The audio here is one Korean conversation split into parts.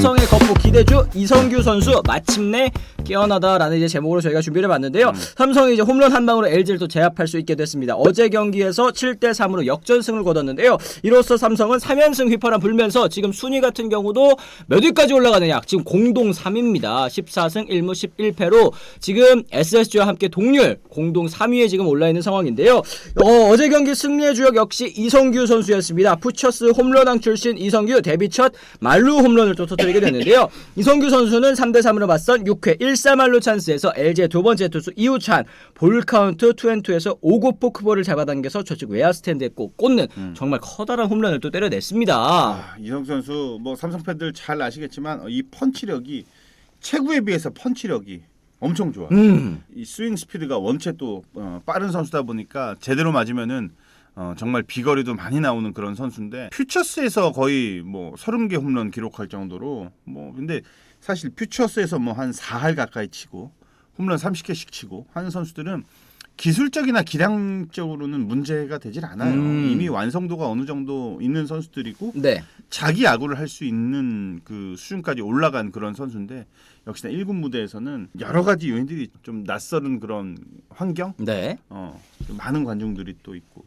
삼성의 거포 기대주 이성규 선수 마침내 깨어나다라는 이제 제목으로 저희가 준비를 해봤는데요. 삼성이 이제 홈런 한 방으로 LG를 또 제압할 수 있게 됐습니다. 어제 경기에서 7대 3으로 역전승을 거뒀는데요. 이로써 삼성은 3연승 휘파람 불면서 지금 순위 같은 경우도 몇 위까지 올라가느냐? 지금 공동 3위입니다. 14승 1무 11패로 지금 SSG와 함께 동률 공동 3위에 지금 올라 있는 상황인데요. 어, 제 경기 승리의 주역 역시 이성규 선수였습니다. 푸처스 홈런왕 출신 이성규 데뷔 첫 말루 홈런을 또 터뜨 리게 됐는데요. 이성규 선수는 3대 3으로 맞선 6회 1사말루 찬스에서 LG의 두 번째 투수 이우찬 볼 카운트 투앤투에서 5구 포크볼을 잡아당겨서 저쪽 외야 스탠드에 꼭 꽂는 정말 커다란 홈런을 또 때려냈습니다. 아, 이성 선수 뭐 삼성 팬들 잘 아시겠지만 어, 이 펀치력이 체구에 비해서 펀치력이 엄청 좋아. 음. 이 스윙 스피드가 원체 또 어, 빠른 선수다 보니까 제대로 맞으면은 어, 정말 비거리도 많이 나오는 그런 선수인데 퓨처스에서 거의 뭐 30개 홈런 기록할 정도로 뭐 근데 사실 퓨처스에서 뭐 한 4할 가까이 치고 홈런 30개씩 치고 하는 선수들은 기술적이나 기량적으로는 문제가 되질 않아요. 음. 이미 완성도가 어느 정도 있는 선수들이고 네. 자기 야구를 할 수 있는 그 수준까지 올라간 그런 선수인데 역시나 1군 무대에서는 여러 가지 요인들이 좀 낯설은 그런 환경, 네. 어, 좀 많은 관중들이 또 있고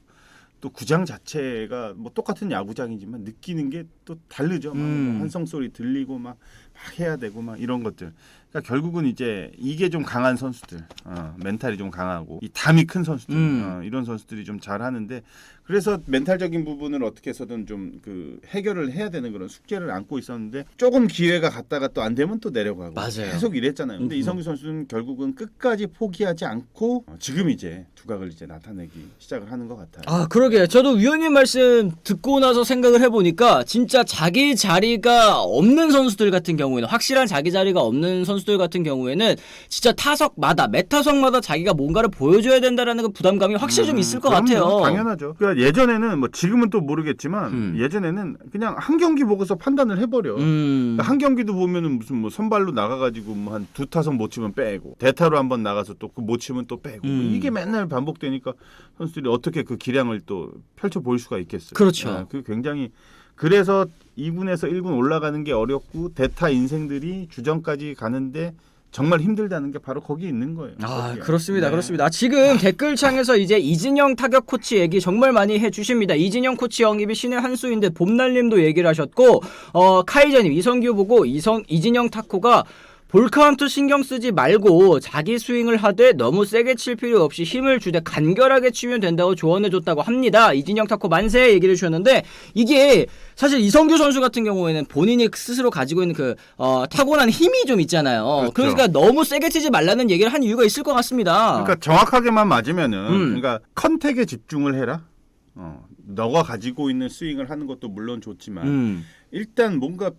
또 구장 자체가 뭐 똑같은 야구장이지만 느끼는 게 또 다르죠. 막 음. 환성 소리 들리고 막, 막 해야 되고 막 이런 것들. 그러니까 결국은 이제 이게 좀 강한 선수들, 어, 멘탈이 좀 강하고 이 담이 큰 선수들, 음. 어, 이런 선수들이 좀 잘하는데 그래서 멘탈적인 부분을 어떻게 해서든 좀 그 해결을 해야 되는 그런 숙제를 안고 있었는데 조금 기회가 갔다가 또 안 되면 또 내려가고 맞아요. 계속 이랬잖아요. 근데 음. 이성규 선수는 결국은 끝까지 포기하지 않고 어, 지금 이제 두각을 이제 나타내기 시작을 하는 것 같아요. 아, 그러게. 저도 위원님 말씀 듣고 나서 생각을 해보니까 진짜 자기 자리가 없는 선수들 같은 경우 에는 확실한 자기 자리가 없는 선수들 같은 경우에는 진짜 타석마다 매 타석마다 자기가 뭔가를 보여줘야 된다라는 그 부담감이 확실히 좀 있을 것 음. 같아요. 당연하죠. 그러니까 예전에는 뭐 지금은 또 모르겠지만 음. 예전에는 그냥 한 경기 보고서 판단을 해버려. 음. 그러니까 한 경기도 보면은 무슨 뭐 선발로 나가가지고 뭐 한 두 타석 못 치면 빼고 대타로 한 번 나가서 또 그 못 치면 또 빼고 음. 이게 맨날 반복되니까 선수들이 어떻게 그 기량을 또 펼쳐 보일 수가 있겠어요. 그렇죠. 아, 그 굉장히 그래서 2군에서 1군 올라가는 게 어렵고 대타 인생들이 주전까지 가는데 정말 힘들다는 게 바로 거기 있는 거예요. 아 거기에. 그렇습니다 네. 그렇습니다 지금 댓글창에서 이제 이진영 타격 코치 얘기 정말 많이 해주십니다 이진영 코치 영입이 신의 한 수인데 봄날님도 얘기를 하셨고 어 카이저님 이성규 보고 이성 이진영 타코가 볼 카운트 신경 쓰지 말고 자기 스윙을 하되 너무 세게 칠 필요 없이 힘을 주되 간결하게 치면 된다고 조언해줬다고 합니다. 이진영 타코 만세 얘기를 주셨는데 이게 사실 이성규 선수 같은 경우에는 본인이 스스로 가지고 있는 그 어, 타고난 힘이 좀 있잖아요. 그렇죠. 그러니까 너무 세게 치지 말라는 얘기를 한 이유가 있을 것 같습니다. 그러니까 정확하게만 맞으면은 음. 그러니까 컨택에 집중을 해라. 어, 너가 가지고 있는 스윙을 하는 것도 물론 좋지만 음. 일단 뭔가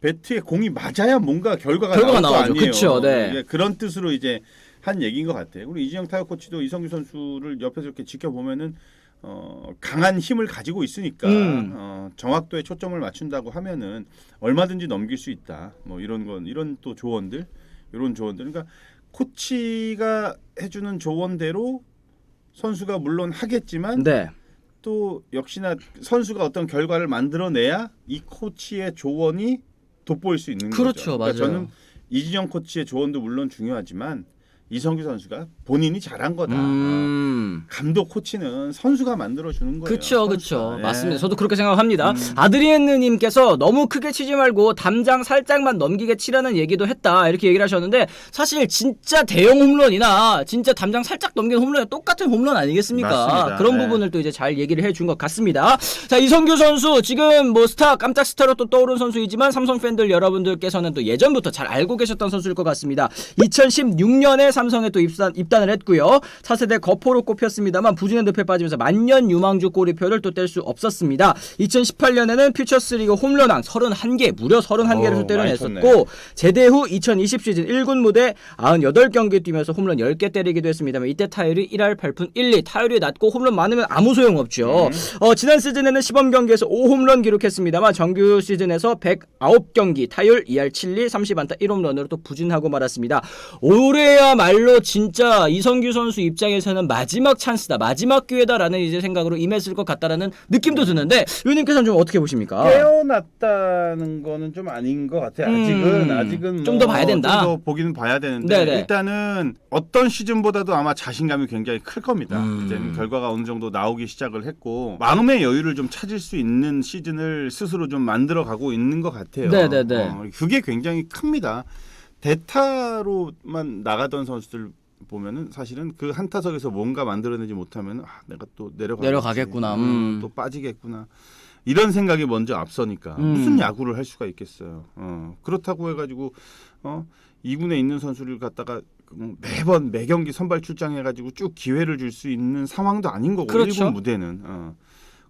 배트에 공이 맞아야 뭔가 결과가, 결과가 나올 나오죠. 아니에요. 그쵸, 네. 이제 그런 뜻으로 이제 한 얘기인 것 같아요. 우리 이진영 타격 코치도 이성규 선수를 옆에서 이렇게 지켜보면은 어, 강한 힘을 가지고 있으니까 음. 어, 정확도에 초점을 맞춘다고 하면은 얼마든지 넘길 수 있다. 뭐 이런 건 이런 또 조언들, 이런 조언들. 그러니까 코치가 해주는 조언대로 선수가 물론 하겠지만 네. 또 역시나 선수가 어떤 결과를 만들어내야 이 코치의 조언이 돋보일 수 있는 그렇죠, 거죠. 맞아요. 저는 이진영 코치의 조언도 물론 중요하지만 이성규 선수가 본인이 잘한 거다. 음. 감독 코치는 선수가 만들어 주는 거예요. 그쵸, 그쵸. 예. 맞습니다. 저도 그렇게 생각합니다. 음. 아드리엔느님께서 너무 크게 치지 말고 담장 살짝만 넘기게 치라는 얘기도 했다. 이렇게 얘기를 하셨는데, 사실 진짜 대형 홈런이나 진짜 담장 살짝 넘기는 홈런이 똑같은 홈런 아니겠습니까? 맞습니다. 그런 네. 부분을 또 이제 잘 얘기를 해준 것 같습니다. 자, 이성규 선수, 지금 뭐 스타, 깜짝 스타로 또 떠오른 선수이지만, 삼성 팬들 여러분들께서는 또 예전부터 잘 알고 계셨던 선수일 것 같습니다. 2016년에 삼성에 또 입산, 입단을 했고요. 차세대 거포로 꼽혔습니다만 부진의 늪에 빠지면서 만년 유망주 꼬리표를 또 뗄 수 없었습니다. 2018년에는 퓨처스리그 홈런왕 31개, 무려 31개를 오, 또 때려냈었고 제대 후 2020 시즌 1군 무대 98경기 뛰면서 홈런 10개 때리기도 했습니다만 이때 타율이 1할 8푼 1리 타율이 낮고 홈런 많으면 아무 소용 없죠. 어, 지난 시즌에는 시범 경기에서 5홈런 기록했습니다만 정규 시즌에서 109경기 타율 2할 7리 30안타 1홈런으로 또 부진하고 말았습니다. 그야 말로 진짜 이성규 선수 입장에서는 마지막 찬스다, 마지막 기회다라는 이제 생각으로 임했을 것 같다라는 느낌도 드는데 의원님께서는 좀 어떻게 보십니까? 깨어났다는 거는 좀 아닌 것 같아요. 음, 아직은 아직은 좀더 봐야 된다. 좀더 보기는 봐야 되는데 네네. 일단은 어떤 시즌보다도 아마 자신감이 굉장히 클 겁니다. 음. 이제는 결과가 어느 정도 나오기 시작을 했고 마음의 여유를 좀 찾을 수 있는 시즌을 스스로 좀 만들어 가고 있는 것 같아요. 네네네. 어, 그게 굉장히 큽니다. 대타로만 나가던 선수들 보면은 사실은 그 한 타석에서 뭔가 만들어내지 못하면 아, 내가 또 내려가겠지. 내려가겠구나. 어, 음. 또 빠지겠구나. 이런 생각이 먼저 앞서니까 음. 무슨 야구를 할 수가 있겠어요. 어, 그렇다고 해가지고 어, 2군에 있는 선수를 갖다가 그 매번 매 경기 선발 출장해가지고 쭉 기회를 줄 수 있는 상황도 아닌 거고 그렇죠. 1군 무대는. 어.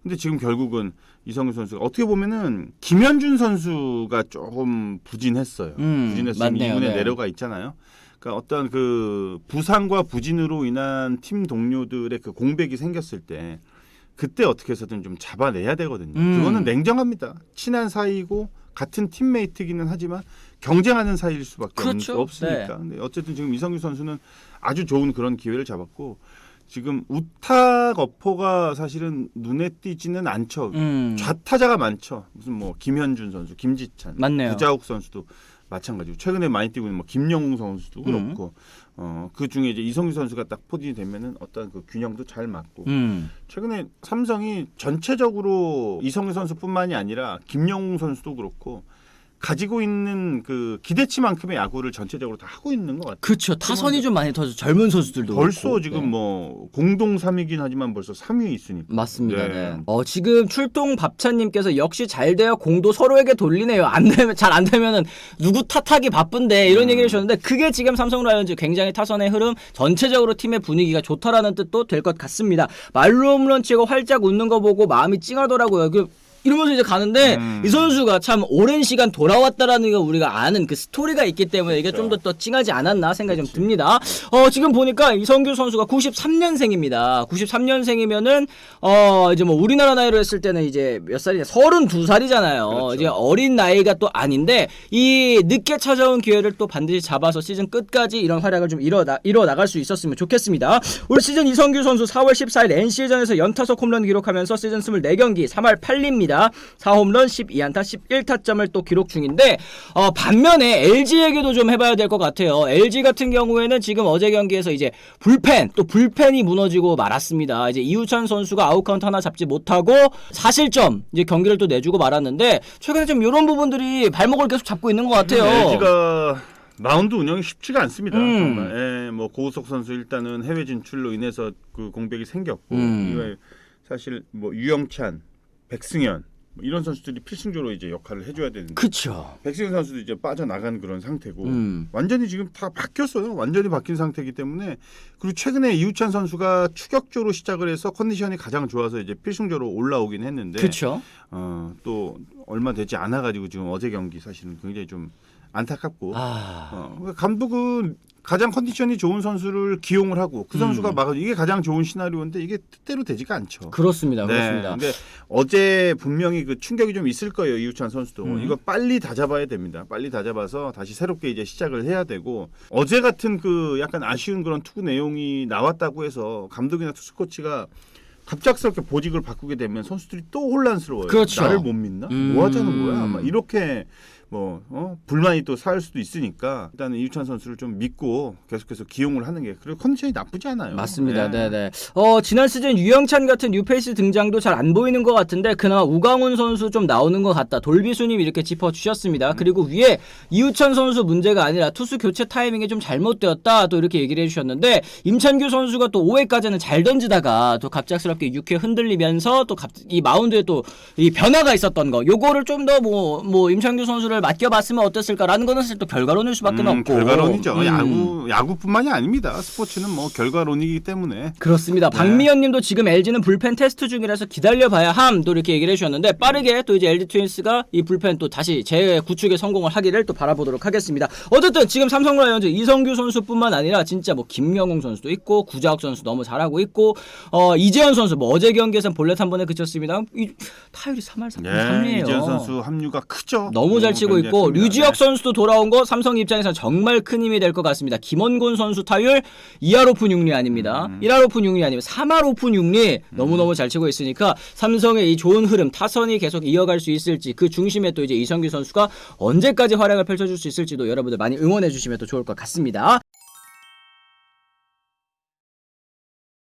근데 지금 결국은 이성규 선수가 어떻게 보면은 김현준 선수가 조금 부진했어요. 음, 부진해서 맞네요. 2군에 네. 내려가 있잖아요. 그러니까 어떤 그 부상과 부진으로 인한 팀 동료들의 그 공백이 생겼을 때 그때 어떻게 해서든 좀 잡아내야 되거든요. 음. 그거는 냉정합니다. 친한 사이고 같은 팀메이트기는 하지만 경쟁하는 사이일 수밖에 그렇죠. 없, 으니까 근데 어쨌든 지금 이성규 선수는 아주 좋은 그런 기회를 잡았고 지금 우탁 어퍼가 사실은 눈에 띄지는 않죠. 음, 좌타자가 많죠. 무슨 뭐 김현준 선수, 김지찬, 맞네요. 구자욱 선수도 마찬가지고 최근에 많이 뛰고 있는 뭐 김영웅 선수도 음. 그렇고 어, 그 중에 이제 이성규 선수가 딱 포진이 되면은 어떤 그 균형도 잘 맞고 음, 최근에 삼성이 전체적으로 이성규 선수뿐만이 아니라 김영웅 선수도 그렇고 가지고 있는 그 기대치만큼의 야구를 전체적으로 다 하고 있는 것 같아요. 그렇죠. 타선이 좀 많이 터져 젊은 선수들도 벌써 그렇고. 지금 네. 뭐 공동 3위긴 하지만 벌써 3위에 있으니까. 맞습니다. 네. 네. 어, 지금 출동 밥차님께서 역시 잘 돼야 공도 서로에게 돌리네요. 안 되면 잘 안 되면은 누구 탓하기 바쁜데 이런 음. 얘기를 해주셨는데 그게 지금 삼성 라이온즈 굉장히 타선의 흐름 전체적으로 팀의 분위기가 좋다라는 뜻도 될 것 같습니다. 말로 홈런 치고 활짝 웃는 거 보고 마음이 찡하더라고요. 그 이러면서 이제 가는데 음. 이 선수가 참 오랜 시간 돌아왔다라는 거 우리가 아는 그 스토리가 있기 때문에 이게 좀더 그렇죠. 더 찡하지 않았나 생각이 좀 듭니다. 어, 지금 보니까 이성규 선수가 93년생입니다. 93년생이면은 어, 이제 뭐 우리나라 나이로 했을 때는 이제 몇 살이냐? 32살이잖아요. 그렇죠. 이제 어린 나이가 또 아닌데 이 늦게 찾아온 기회를 또 반드시 잡아서 시즌 끝까지 이런 활약을 좀 이뤄 나, 이뤄 나갈 수 있었으면 좋겠습니다. 올 시즌 이성규 선수 4월 14일 NC전에서 연타석 홈런 기록하면서 시즌 24경기 3할 8리입니다. 4홈런 12안타 11타점을 또 기록 중인데 어, 반면에 LG에게도 좀 해봐야 될 것 같아요. LG 같은 경우에는 지금 어제 경기에서 이제 불펜 또 불펜이 무너지고 말았습니다. 이제 이우찬 선수가 아웃 카운트 하나 잡지 못하고 사실점 이제 경기를 또 내주고 말았는데 최근에 좀 이런 부분들이 발목을 계속 잡고 있는 것 같아요. LG가 마운드 운영이 쉽지가 않습니다. 음. 정말. 예, 뭐 고우석 선수 일단은 해외 진출로 인해서 그 공백이 생겼고 음. 사실 뭐 유영찬, 백승현 뭐 이런 선수들이 필승조로 이제 역할을 해줘야 되는데 그쵸. 백승현 선수도 이제 빠져나간 그런 상태고 음. 완전히 지금 다 바뀌었어요. 완전히 바뀐 상태이기 때문에 그리고 최근에 이우찬 선수가 추격조로 시작을 해서 컨디션이 가장 좋아서 이제 필승조로 올라오긴 했는데 그쵸. 어, 또 얼마 되지 않아 가지고 지금 어제 경기 사실은 굉장히 좀 안타깝고 아. 어, 그러니까 감독은 가장 컨디션이 좋은 선수를 기용을 하고 그 선수가 음. 막 이게 가장 좋은 시나리오인데 이게 뜻대로 되지가 않죠. 그렇습니다. 네. 그렇습니다. 근데 어제 분명히 그 충격이 좀 있을 거예요 이우찬 선수도 음. 이거 빨리 다 잡아야 됩니다. 빨리 다 잡아서 다시 새롭게 이제 시작을 해야 되고 어제 같은 그 약간 아쉬운 그런 투구 내용이 나왔다고 해서 감독이나 투수 코치가 갑작스럽게 보직을 바꾸게 되면 선수들이 또 혼란스러워요. 그렇죠. 나를 못 믿나? 음. 뭐 하자는 거야? 막 이렇게 뭐 어? 불만이 또 쌓일 수도 있으니까 일단은 이우찬 선수를 좀 믿고 계속해서 기용을 하는 게 그리고 컨디션이 나쁘지 않아요. 맞습니다. 네. 네, 네. 어, 지난 시즌 유영찬 같은 뉴페이스 등장도 잘 안 보이는 것 같은데 그나마 우강훈 선수 좀 나오는 것 같다. 돌비수님 이렇게 짚어 주셨습니다. 그리고 위에 이우찬 선수 문제가 아니라 투수 교체 타이밍이 좀 잘못되었다. 또 이렇게 얘기를 해주셨는데 임찬규 선수가 또 5회까지는 잘 던지다가 또 갑작스럽게 6회 흔들리면서 또 이 마운드에 또 이 변화가 있었던 거. 요거를 좀 더 뭐 뭐 임찬규 선수를 맡겨봤으면 어땠을까라는 사실 또 결과론일 수밖에 음, 없고. 결과론이죠. 음. 야구 야구뿐만이 아닙니다. 스포츠는 뭐 결과론이기 때문에 그렇습니다. 네. 박미연님도 지금 LG는 불펜 테스트 중이라서 기다려봐야 함. 또 이렇게 얘기를 해주셨는데 빠르게 또 이제 LG 트윈스가 이 불펜 또 다시 재구축에 성공을 하기를 또 바라보도록 하겠습니다. 어쨌든 지금 삼성 라이온즈 이성규 선수뿐만 아니라 진짜 뭐 김명웅 선수도 있고 구자욱 선수 너무 잘하고 있고 어 이재현 선수 뭐 어제 경기에선 볼넷 한 번에 그쳤습니다. 이 타율이 3할 3푼 네, 3리예요. 이재현 선수 합류가 크죠. 너무 잘 치고 치고 있고 연기했습니다. 류지혁 네. 선수도 돌아온 거 삼성 입장에서 정말 큰 힘이 될 것 같습니다. 김원곤 선수 타율 2할 오픈 6리 아닙니다. 음. 1할 오픈 6리 아니면 3할 오픈 6리 너무너무 잘 치고 있으니까 삼성의 이 좋은 흐름 타선이 계속 이어갈 수 있을지 그 중심에 또 이제 이성규 선수가 언제까지 활약을 펼쳐줄 수 있을지도 여러분들 많이 응원해 주시면 또 좋을 것 같습니다.